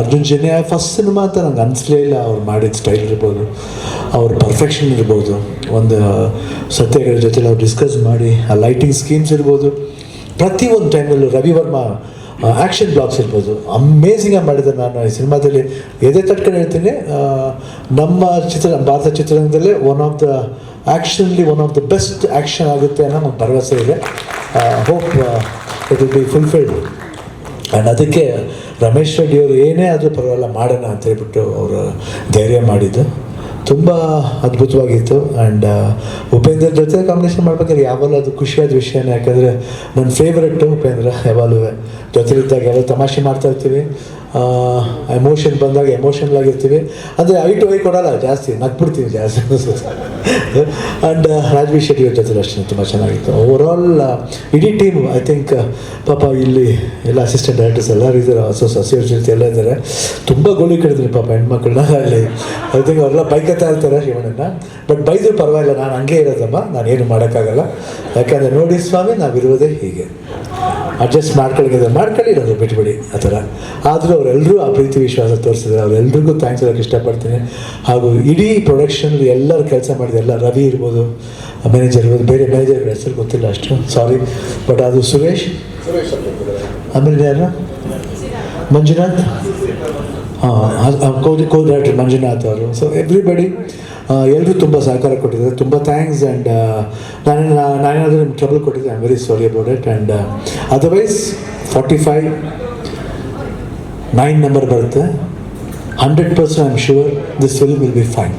Arjun Janya first cinema ಅಂತ ನಂಗೆ ಅನಿಸ್ಲೇ ಇಲ್ಲ. ಅವ್ರು ಮಾಡಿದ ಸ್ಟೈಲ್ ಇರ್ಬೋದು, ಅವ್ರ ಪರ್ಫೆಕ್ಷನ್ ಇರ್ಬೋದು. ಒಂದು ಸತ್ಯಗಳ ಜೊತೆ ಅವ್ರು ಡಿಸ್ಕಸ್ ಮಾಡಿ, ಆ ಲೈಟಿಂಗ್ ಸ್ಕೀಮ್ಸ್ ಇರ್ಬೋದು. ಪ್ರತಿಯೊಂದು ಟೈಮಲ್ಲೂ ರವಿ ವರ್ಮ ಆ್ಯಕ್ಷನ್ ಬ್ಲಾಗ್ಸ್ ಇರ್ಬೋದು. ಅಮೇಝಿಂಗಾಗಿ ಮಾಡಿದೆ ನಾನು ಈ ಸಿನಿಮಾದಲ್ಲಿ ಎದೆ ತಟ್ಕೊಂಡು ಹೇಳ್ತೀನಿ ನಮ್ಮ ಚಿತ್ರ, ಭಾರತ ಚಿತ್ರರಂಗದಲ್ಲೇ one of the ಆ್ಯಕ್ಷನ್ಲಿ one of the best action ಆಗುತ್ತೆ ಅನ್ನೋ ಒಂದು ಭರವಸೆ ಇದೆ. Hope it will be fulfilled and ಅದಕ್ಕೆ ರಮೇಶ್ ರೆಡ್ಡಿಯವರು ಏನೇ ಆದರೂ ಪರವಾಗಿಲ್ಲ, ಮಾಡೋಣ ಅಂತ ಹೇಳ್ಬಿಟ್ಟು ಅವರು ಧೈರ್ಯ ಮಾಡಿದ್ದು. ತುಂಬ ಅದ್ಭುತವಾಗಿತ್ತು. ಆ್ಯಂಡ್ ಉಪೇಂದ್ರ ಜೊತೆ ಕಾಂಬಿನೇಷನ್ ಮಾಡ್ಬೇಕಾದ್ರೆ ಯಾವಾಗಲೂ ಅದು ಖುಷಿಯಾದ ವಿಷಯನೇ. ಯಾಕಂದರೆ ನನ್ನ ಫೇವ್ರೆಟ್ಟು ಉಪೇಂದ್ರ, ಯಾವಾಗಲೂ ಜೊತೆಲಿದ್ದಾಗ ಯಾವಾಗ ತಮಾಷೆ ಮಾಡ್ತಾ ಇರ್ತೀವಿ. ಎಮೋಷನ್ ಬಂದಾಗ ಎಮೋಷನಲ್ ಆಗಿರ್ತೀವಿ ಅಂದರೆ ಐ ಟು ಐ ಕೊಡಲ್ಲ, ಜಾಸ್ತಿ ನಗ್ಬಿಡ್ತೀವಿ ಜಾಸ್ತಿ ಆ್ಯಂಡ್ ರಾಜ್ವಿ ಶೆಟ್ಟಿ ಜೊತೆ ಅಷ್ಟೇ, ತುಂಬ ಚೆನ್ನಾಗಿತ್ತು. ಓವರಾಲ್ ಇಡೀ ಟೀಮ್ ಐ ಥಿಂಕ್ ಪಾಪ ಇಲ್ಲಿ ಎಲ್ಲ ಅಸಿಸ್ಟೆಂಟ್ ಡೈರೆಕ್ಟರ್ಸ್ ಎಲ್ಲರೂ ಇದ್ದಾರೆ, ಹೊಸ ಸಸಿಯವ್ರ ಜೊತೆ ಎಲ್ಲ ಇದ್ದಾರೆ. ತುಂಬ ಗೋಲಿ ಕಡಿದ್ರು ಪಾಪ ಹೆಣ್ಮಕ್ಳನ್ನ ಅಲ್ಲಿ. ಐ ಥಿಂಕ್ ಅವರೆಲ್ಲ ಬೈಕತ್ತಾ ಇರ್ತಾರೆ ಶಿವಣ್ಣನ ಬಟ್ ಬೈದ್ರು ಪರವಾಗಿಲ್ಲ, ನಾನು ಹಂಗೆ ಇರೋದಮ್ಮ, ನಾನು ಏನು ಮಾಡೋಕ್ಕಾಗಲ್ಲ. ಯಾಕಂದರೆ ನೋಡಿ ಸ್ವಾಮಿ, ನಾವಿರುವುದೇ ಹೀಗೆ. ಅಡ್ಜಸ್ಟ್ ಮಾಡ್ಕೊಳ್ಳಿದೆ ಮಾಡ್ಕೊಳ್ಳಿ ಇರೋದು ಬಿಟ್ಬಿಡಿ ಆ ಥರ ಆದರೂ ಅವರೆಲ್ಲರೂ ಆ ಪ್ರೀತಿ ವಿಶ್ವಾಸ ತೋರಿಸಿದ್ರು ಅವರೆಲ್ಲರಿಗೂ ಥ್ಯಾಂಕ್ಸ್ ಹೇಳೋಕ್ಕೆ ಇಷ್ಟಪಡ್ತೀನಿ ಹಾಗೂ ಇಡೀ ಪ್ರೊಡಕ್ಷನ್ ಎಲ್ಲರೂ ಕೆಲಸ ಮಾಡಿದೆ ಎಲ್ಲ ರವಿ ಇರ್ಬೋದು ಮ್ಯಾನೇಜರ್ ಇರ್ಬೋದು ಬೇರೆ ಮ್ಯಾನೇಜರ್ ಹೆಸರು ಗೊತ್ತಿಲ್ಲ ಅಷ್ಟು ಸಾರಿ ಬಟ್ ಅದು ಸುರೇಶ್ ಆಮೇಲೆ ಯಾರು ಮಂಜುನಾಥ್ ಹಾಂ ಕೋ ಕೋ ಡೈರೆಕ್ಟರ್ ಮಂಜುನಾಥ್ ಅವರು ಸೊ ಎವ್ರಿಬಡಿ ಎಲ್ಲರೂ ತುಂಬ ಸಹಕಾರ ಕೊಟ್ಟಿದ್ದಾರೆ. ತುಂಬ ಥ್ಯಾಂಕ್ಸ್ ಆ್ಯಂಡ್ ನಾನು ನಾನೇನಾದರೂ ನಿಮ್ಗೆ ಟ್ರಬಲ್ ಕೊಟ್ಟಿದ್ದೆ I am very sorry about it and otherwise forty five nine number ಬರುತ್ತೆ. Hundred percent I am sure this film will be fine